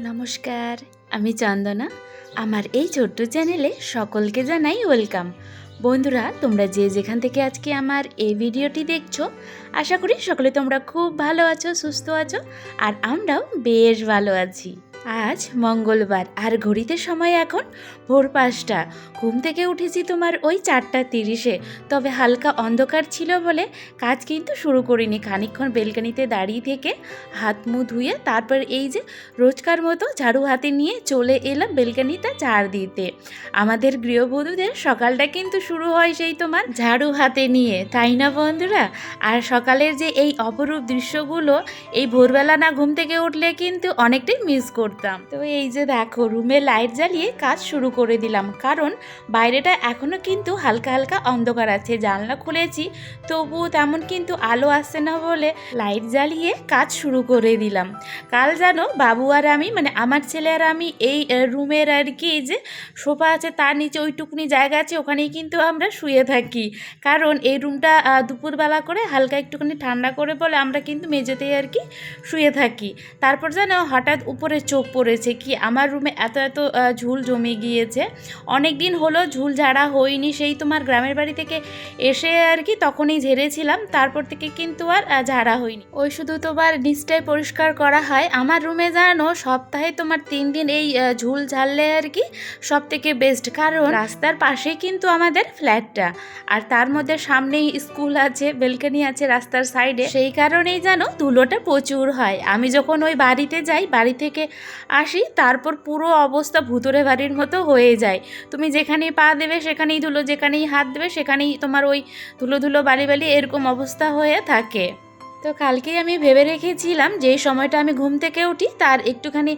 নমস্কার, আমি চন্দনা। আমার এই ছোট্ট চ্যানেলে সকলকে জানাই ওয়েলকাম। বন্ধুরা, তোমরা যে যেখান থেকে আজকে আমার এই ভিডিওটি দেখছ, আশা করি সকলে তোমরা খুব ভালো আছো, সুস্থ আছো, আর আমরাও বেশ ভালো আছি। আজ মঙ্গলবার, আর ঘড়িতে সময় এখন ভোর পাঁচটা। ঘুম থেকে উঠেছি তোমার ওই চারটা তিরিশে। তবে হালকা অন্ধকার ছিল বলে কাজ কিন্তু শুরু করিনি। খানিকক্ষণ বেলকানিতে দাঁড়িয়ে থেকে হাত মুখ ধুয়ে তারপর এই যে রোজকার মতো ঝাড়ু হাতে নিয়ে চলে এলাম বেলকানিতে ঝাড় দিতে। আমাদের গৃহবধূদের সকালটা কিন্তু শুরু হয় সেই তোমার ঝাড়ু হাতে নিয়ে। তাই না বন্ধুরা? আর সকালের যে এই অপরূপ দৃশ্যগুলো, এই ভোরবেলা না ঘুম থেকে উঠলে কিন্তু অনেকটাই মিস করতাম। তো এই যে দেখো, রুমে লাইট জ্বালিয়ে কাজ শুরু করে দিলাম। কারণ বাইরেটা এখনও কিন্তু হালকা হালকা অন্ধকার আছে, জানলা খুলেছি, তবুও তেমন কিন্তু আলো আসছে না বলে লাইট জ্বালিয়ে কাজ শুরু করে দিলাম। কাল জানো, বাবু আর আমি মানে আমার ছেলে আর আমি এই রুমের আর কি যে সোফা আছে, তার নিচে ওইটুকুনি জায়গা আছে, ওখানেই কিন্তু আমরা শুয়ে থাকি। কারণ এই রুমটা দুপুরবেলা করে হালকা একটুখানি ঠান্ডা করে বলে আমরা কিন্তু মেঝেতেই আর কি শুয়ে থাকি। তারপর জানো, হঠাৎ উপরে চোখ পড়েছে কি আমার রুমে এত এত ঝুল জমে গিয়েছে। অনেক দিন হলো ঝুল ঝাড়া হয়নি, সেই তোমার গ্রামের বাড়ি থেকে এসে আর কি তখনই ঝেড়েছিলাম, তারপর থেকে কিন্তু আর ঝাড়া হয়নি। ওই শুধু তোমার নিচটাই পরিষ্কার করা হয়, আমার রুমে জানো সপ্তাহে তোমার তিন দিন এই ঝুল ঝাড়লে আর কি সব থেকে বেস্ট কারণ রাস্তার পাশেই কিন্তু আমাদের ফ্ল্যাটটা আর তার মধ্যে সামনেই স্কুল আছে বেলকানি আছে রাস্তার সাইডে সেই কারণেই জানো ধুলোটা প্রচুর হয়। আমি যখন ওই বাড়িতে যাই, বাড়ি থেকে আসি, তারপর পুরো অবস্থা ভুতুরে বাড়ির মতো হয়ে যায়। তুমি যেখানেই পা দেবে, সেখানেই ধুলো, যেখানেই হাত দেবে, সেখানেই তোমার ওই ধুলো ধুলো বালি বালি এরকম অবস্থা হয়ে থাকে। তো কালকেই আমি ভেবে রেখেছিলাম যে সময়টা আমি ঘুম থেকে উঠি, তার একটুখানি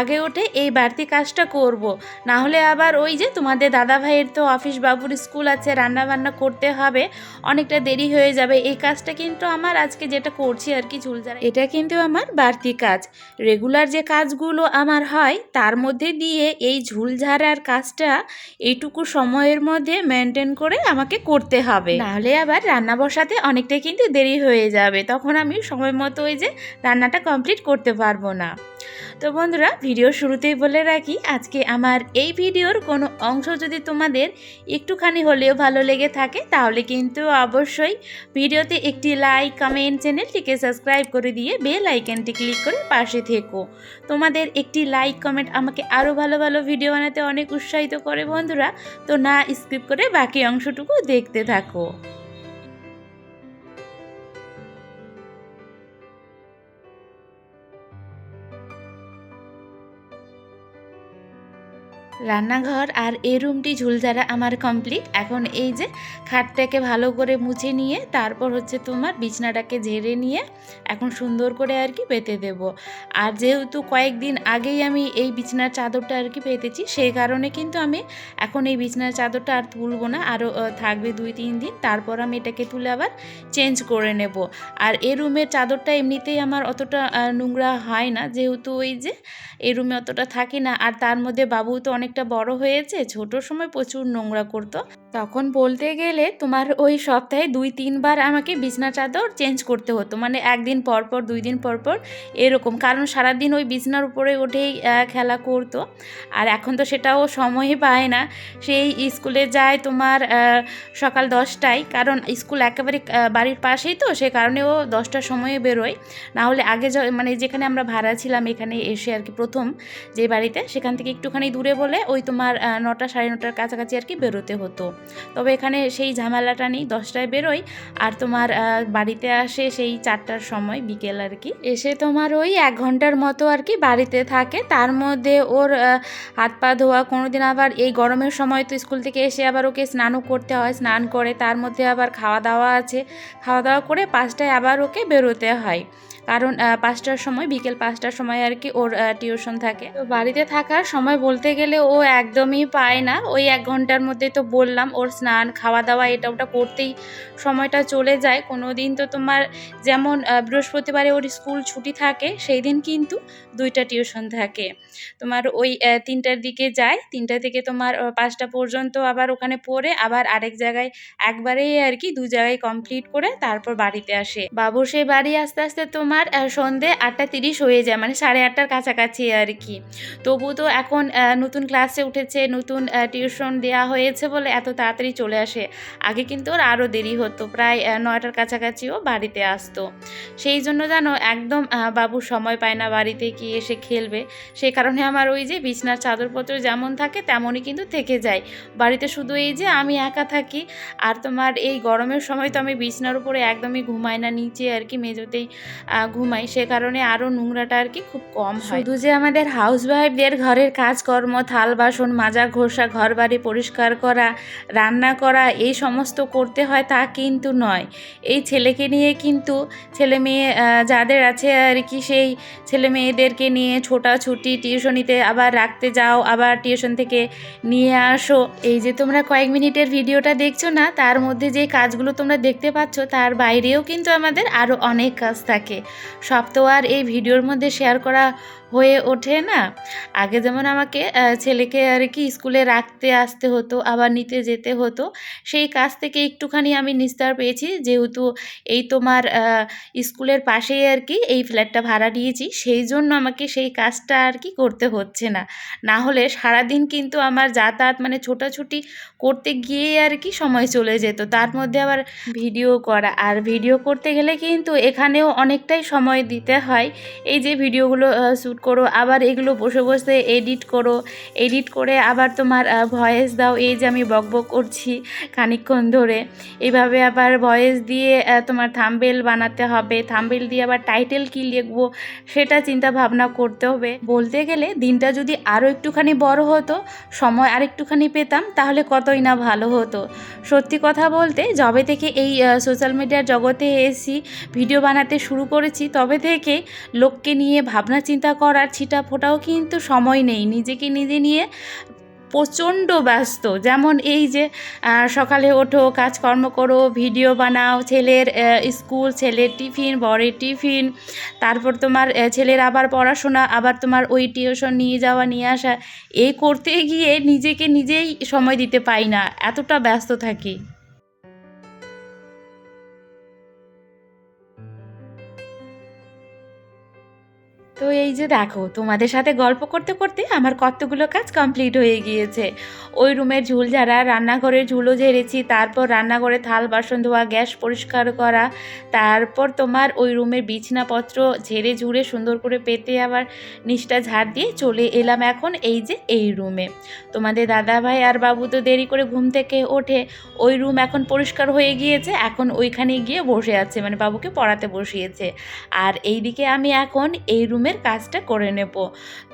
আগে উঠে এই বাড়তি কাজটা করব। না হলে আবার ওই যে তোমাদের দাদা ভাইয়ের তো অফিস বাবুর স্কুল আছে রান্না বান্না করতে হবে, অনেকটা দেরি হয়ে যাবে। এই কাজটা কিন্তু আমার আজকে যেটা করছি আর কি চুল এটা কিন্তু আমার বাড়তি কাজ। রেগুলার যে কাজগুলো আমার হয়, তার মধ্যে দিয়ে এই ঝুল ঝাড়ার কাজটা এইটুকু সময়ের মধ্যে মেনটেন করে আমাকে করতে হবে। নাহলে আবার রান্না বসাতে অনেকটাই কিন্তু দেরি হয়ে যাবে। তখন আমি সময় মতো ওই যে রান্নাটা কমপ্লিট করতে পারব না। তো বন্ধুরা ভিডিও শুরুতেই বলে রাখি, আজকে আমার এই ভিডিওর কোনো অংশ যদি তোমাদের একটুখানি হলেও ভালো লেগে থাকে, তাহলে কিন্তু অবশ্যই ভিডিওতে একটি লাইক কমেন্ট চ্যানেলটিকে সাবস্ক্রাইব করে দিয়ে বেল আইকনটি ক্লিক করে পাশে থেকো। তোমাদের একটি লাইক কমেন্ট আমাকে আরও ভালো ভালো ভিডিও বানাতে অনেক উৎসাহিত করে বন্ধুরা। তো না স্কিপ করে বাকি অংশটুকু দেখতে থাকো। রান্নাঘর আর এই রুমটি ঝুলঝাড়া আমার কমপ্লিট এখন এই যে খাটটাকে ভালো করে মুছে নিয়ে, তারপর হচ্ছে তোমার বিছনাটাকে ঝেড়ে নিয়ে এখন সুন্দর করে আর কি পেতে দেব। আর যেহেতু কয়েকদিন আগেই আমি এই বিছনার চাদরটা আর কি পেতেছি সেই কারণে কিন্তু আমি এখন এই বিছনার চাদরটা আর তুলবো না। আরও থাকবে দুই তিন দিন, তারপর আমি এটাকে তুলে আবার চেঞ্জ করে নেব। আর এই রুমের চাদরটা এমনিতেই আমার অতটা নোংরা হয় না, যেহেতু ওই যে এই রুমে অতটা থাকি না। আর তার মধ্যে বাবু তো অনেকটা বড় হয়েছে ছোট সময় প্রচুর নোংরা করতো। তখন বলতে গেলে তোমার ওই সপ্তাহে দুই, তিনবার আমাকে বিছনা চাদর চেঞ্জ করতে হতো। মানে একদিন পর পর, দুই দিন পর পর এরকম। কারণ সারাদিন ওই বিছনার উপরে উঠেই খেলা করতো। আর এখন তো সেটাও সময়ই পায় না। সেই স্কুলে যায় তোমার সকাল দশটায়। কারণ স্কুল একেবারে বাড়ির পাশেই তো, সে কারণে ও দশটার সময়ে বেরোয়। না হলে আগে মানে যেখানে আমরা ভাড়া ছিলাম, এখানে এসে আর কি প্রথম যে বাড়িতে, সেখান থেকে একটুখানি দূরে বলে ওই তোমার নটা সাড়ে নটার কাছাকাছি আর কি বেরোতে হতো। তবে এখানে সেই ঝামেলাটা নেই, দশটায় বেরোই আর তোমার বাড়িতে আসে সেই চারটার সময় বিকেল আর কি। এসে তোমার ওই এক ঘণ্টার মতো আর কি বাড়িতে থাকে। তার মধ্যে ওর হাত পা ধোয়া, কোনোদিন আবার এই গরমের সময় তো স্কুল থেকে এসে আবার ওকে স্নানও করতে হয়, স্নান করে তার মধ্যে আবার খাওয়া দাওয়া আছে। খাওয়া দাওয়া করে পাঁচটায় আবার ওকে বেরোতে হয়। কারণ পাঁচটার সময়, বিকেল পাঁচটার সময় আর কি ওর টিউশন থাকে। তো বাড়িতে থাকার সময় বলতে গেলে ও একদমই পায় না। ওই এক ঘণ্টার মধ্যে তো বললাম, ওর স্নান খাওয়া দাওয়া এটা ওটা করতেই সময়টা চলে যায়। কোনো দিন তো তোমার যেমন বৃহস্পতিবারে ওর স্কুল ছুটি থাকে, সেই দিন কিন্তু দুইটা টিউশন থাকে। তোমার ওই তিনটার দিকে যায়, তিনটা থেকে তোমার পাঁচটা পর্যন্ত আবার ওখানে পড়ে, আবার আরেক জায়গায় একবারেই আর কি দু জায়গায় কমপ্লিট করে তারপর বাড়িতে আসে। বাবু সেই বাড়ি আস্তে আস্তে তোমার আহ, সন্ধে আটটা তিরিশ হয়ে যায় মানে সাড়ে আটটার কাছাকাছি আর কি। তবু তো এখন নতুন ক্লাসে উঠেছে নতুন টিউশন দেওয়া হয়েছে বলে এত তাড়াতাড়ি চলে আসে। আগে কিন্তু ওর আরও দেরি হতো প্রায় নয়টার কাছাকাছিও বাড়িতে আসতো। সেই জন্য জানো একদম বাবু সময় পায় না বাড়িতে কি এসে খেলবে। সেই কারণে আমার ওই যে বিছনার চাদরপত্র যেমন থাকে তেমনই কিন্তু থেকে যায়। বাড়িতে শুধু এই যে আমি একা থাকি আর তোমার এই গরমের সময় তো আমি বিছনার উপরে একদমই ঘুমাই না নিচে আর কি মেঝোতেই আহ, ঘুমাই, সে কারণে আরও নোংরাটা আর কি খুব কম হয়। শুধু যে আমাদের হাউস ওয়াইফদের ঘরের কাজকর্ম, থাল বাসন মাজা, ঘষা ঘর বাড়ি পরিষ্কার করা, রান্না করা, এই সমস্ত করতে হয় তা কিন্তু নয়। এই ছেলেকে নিয়ে কিন্তু ছেলে মেয়ে যাদের আছে আর কি সেই ছেলে মেয়েদেরকে নিয়ে ছোটাছুটি, টিউশনিতে আবার রাখতে যাও, আবার টিউশন থেকে নিয়ে আসো। এই যে তোমরা কয়েক মিনিটের ভিডিওটা দেখছ না, তার মধ্যে যে কাজগুলো তোমরা দেখতে পাচ্ছ, তার বাইরেও কিন্তু আমাদের আরও অনেক কাজ থাকে। সব তো আর এই ভিডিওর মধ্যে শেয়ার করা হয়ে ওঠে না। আগে যেমন আমাকে ছেলেকে আর কি স্কুলে রাখতে আসতে হতো, আবার নিতে যেতে হতো, সেই কাজ থেকে একটুখানি আমি নিস্তার পেয়েছি। যেহেতু এই তোমার স্কুলের পাশেই আর কি এই ফ্ল্যাটটা ভাড়া নিয়েছি, সেই জন্য আমাকে সেই কাজটা আর কি করতে হচ্ছে না। না হলে সারাদিন কিন্তু আমার যাতায়াত মানে ছোটাছুটি করতে গিয়ে আর কি সময় চলে যেত। তার মধ্যে আবার ভিডিও করা, আর ভিডিও করতে গেলে কিন্তু এখানেও অনেকটাই সময় দিতে হয়। এই যে ভিডিওগুলো শ্যুট করো, আবার এগুলো বসে বসে এডিট করো। এডিট করে আবার তোমার ভয়েস দাও। এই যে আমি বকবক করছি খানিকক্ষণ ধরে। এইভাবে আবার ভয়েস দিয়ে তোমার থাম্বেল বানাতে হবে। থাম্বেল দিয়ে আবার টাইটেল কী লিখব, সেটা চিন্তা ভাবনা করতে হবে। বলতে গেলে দিনটা যদি আরও একটুখানি বড় হতো, সময় আর একটুখানি পেতাম, তাহলে কতই না ভালো হতো। সত্যি কথা বলতে, যবে থেকে এই সোশ্যাল মিডিয়ার জগতে এসি ভিডিও বানাতে শুরু করেছি, তবে থেকে লোককে নিয়ে ভাবনা চিন্তা করার ছিটা ফোটাও কিন্তু সময় নেই। নিজেকে নিজে নিয়ে প্রচণ্ড ব্যস্ত। যেমন এই যে সকালে ওঠো, কাজকর্ম করো, ভিডিও বানাও, ছেলের স্কুল, ছেলের টিফিন, বরের টিফিন, তারপর তোমার ছেলের আবার পড়াশোনা, আবার তোমার ওই টিউশন নিয়ে যাওয়া, নিয়ে আসা, এই করতে গিয়ে নিজেকে নিজেই সময় দিতে পাই না। এতটা ব্যস্ত থাকি। তো এই যে দেখো, তোমাদের সাথে গল্প করতে করতে আমার কতগুলো কাজ কমপ্লিট হয়ে গিয়েছে। ওই রুমের ঝুল ঝাড়া রান্নাঘরের ঝুলও ঝেড়েছি, তারপর রান্নাঘরে থাল, বাসন ধোয়া, গ্যাস পরিষ্কার করা, তারপর তোমার ওই রুমের বিছনাপত্র ঝেড়ে ঝুড়ে সুন্দর করে পেতে আবার নিচটা ঝাড় দিয়ে চলে এলাম এখন এই যে এই রুমে। তোমাদের দাদা ভাই আর বাবু তো দেরি করে ঘুম থেকে ওঠে, ওই রুম এখন পরিষ্কার হয়ে গিয়েছে, এখন ওইখানে গিয়ে বসে আছে মানে বাবুকে পড়াতে বসিয়েছে। আর এইদিকে আমি এখন এই রুমের কাজটা করে নেব।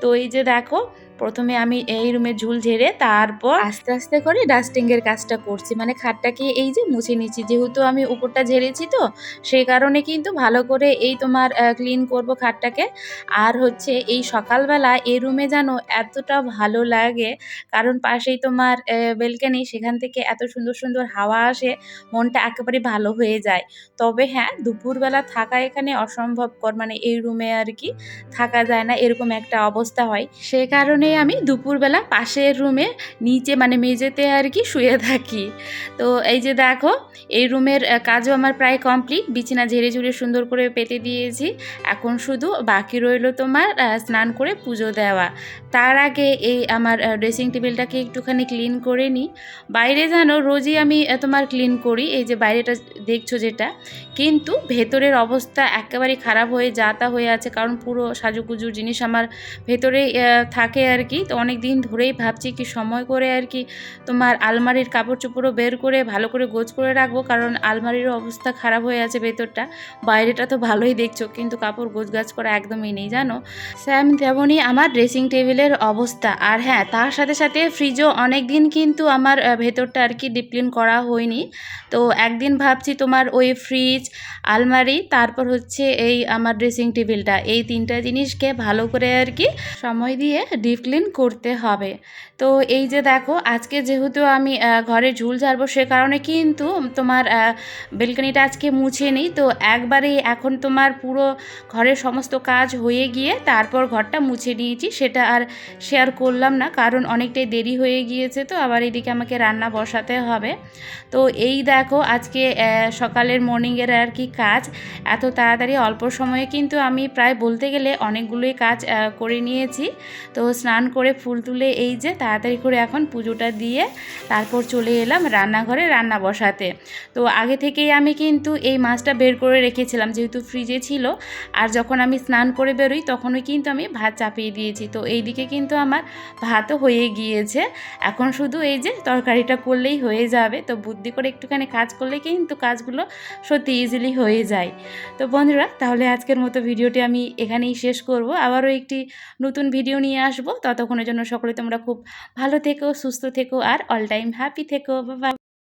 তো এই যে দেখো প্রথমে আমি এই রুমের ঝুল ঝেড়ে তারপর আস্তে আস্তে করে ডাস্টিংয়ের কাজটা করছি। মানে খাটটাকে এই যে মুছে নিচ্ছি। যেহেতু আমি উপরটা ঝেড়েছি তো সেই কারণে কিন্তু ভালো করে এই তোমার ক্লিন করব খাটটাকে। আর হচ্ছে এই সকালবেলা এই রুমে যেন এতটা ভালো লাগে, কারণ পাশেই তোমার বেলকানি সেখান থেকে এত সুন্দর সুন্দর হাওয়া আসে, মনটা একেবারে ভালো হয়ে যায়। তবে হ্যাঁ দুপুরবেলা থাকা এখানে অসম্ভবকর মানে এই রুমে আর কি থাকা যায় না, এরকম একটা অবস্থা হয়। সে কারণে আমি দুপুরবেলা পাশের রুমে নিচে মানে মেঝেতে আর কি শুয়ে থাকি। তো এই যে দেখো, এই রুমের কাজও আমার প্রায় কমপ্লিট। বিছানা ঝেড়ে ঝুড়ে সুন্দর করে পেতে দিয়েছি। এখন শুধু বাকি রইল তোমার স্নান করে পুজো দেওয়া। তার আগে এই আমার ড্রেসিং টেবিলটাকে একটুখানি ক্লিন করে নিই বাইরে জানো, রোজই আমি তোমার ক্লিন করি। এই যে বাইরেটা দেখছ যেটা। কিন্তু ভেতরের অবস্থা একেবারে খারাপ হয়ে, যাতা হয়ে আছে। কারণ পুরো সাজুগুজু জিনিস আমার ভেতরে থাকে আর কি তো অনেক দিন ধরেই ভাবছি কি সময় করে আর কি তোমার আলমারির কাপড় চোপড়ও বের করে ভালো করে গোছ করে রাখব, কারণ আলমারিরও অবস্থা খারাপ হয়ে আছে ভেতরটা। বাইরেটা তো ভালোই দেখছ, কিন্তু কাপড় গোছ গাছ করা একদমই নেই, জানো? স্যাম তেমনই আমার ড্রেসিং টেবিলের অবস্থা। আর হ্যাঁ তার সাথে সাথে ফ্রিজও অনেক দিন কিন্তু আমার ভেতরটা আর কি ডিপ্লিন করা হয়নি। তো একদিন ভাবছি তোমার ওই ফ্রিজ আলমারি, তারপর হচ্ছে এই আমার ড্রেসিং টেবিলটা এই তিনটা জিনিসকে ভালো করে আর কি সময় দিয়ে ডিপ ক্লিন করতে হবে। তো এই যে দেখো, আজকে যেহেতু আমি ঘরে ঝুল ঝাড়বো সে কারণে কিন্তু তোমার বেলকনিটা আজকে মুছে নিই। তো একবারেই এখন তোমার পুরো ঘরের সমস্ত কাজ হয়ে গিয়ে তারপর ঘরটা মুছে নিয়েছি। সেটা আর শেয়ার করলাম না, কারণ অনেকটাই দেরি হয়ে গিয়েছে। তো আবার এদিকে আমাকে রান্না বসাতে হবে। তো এই দেখো, আজকে সকালের মর্নিংয়ের আর কি কাজ। এত তাড়াতাড়ি অল্প সময়ে কিন্তু আমি প্রায় বলতে গেলে অনেকগুলোই কাজ করে নিয়েছি। তো স্নান করে ফুল তুলে এই যে তাড়াতাড়ি করে এখন পুজোটা দিয়ে তারপর চলে এলাম রান্নাঘরে রান্না বসাতে। তো আগে থেকেই আমি কিন্তু এই মাছটা বের করে রেখেছিলাম যেহেতু ফ্রিজে ছিল। আর যখন আমি স্নান করে বেরোই তখনই কিন্তু আমি ভাত চাপিয়ে দিয়েছি। তো এইদিকে কিন্তু আমার ভাতও হয়ে গিয়েছে। এখন শুধু এই যে তরকারিটা করলেই হয়ে যাবে। তো বুদ্ধি করে একটুখানি কাজ করলে কিন্তু কাজগুলো সত্যি ইজিলি হয়ে যায়। তো বন্ধুরা, তাহলে আজকের মতো ভিডিওটি আমি এখানেই শেষ করব। আবারও একটি নতুন ভিডিও নিয়ে আসব। ততক্ষণের জন্য সকলে তোমরা খুব ভালো থেকো, সুস্থ থেকো আর অল টাইম হ্যাপি থেকো। বাবা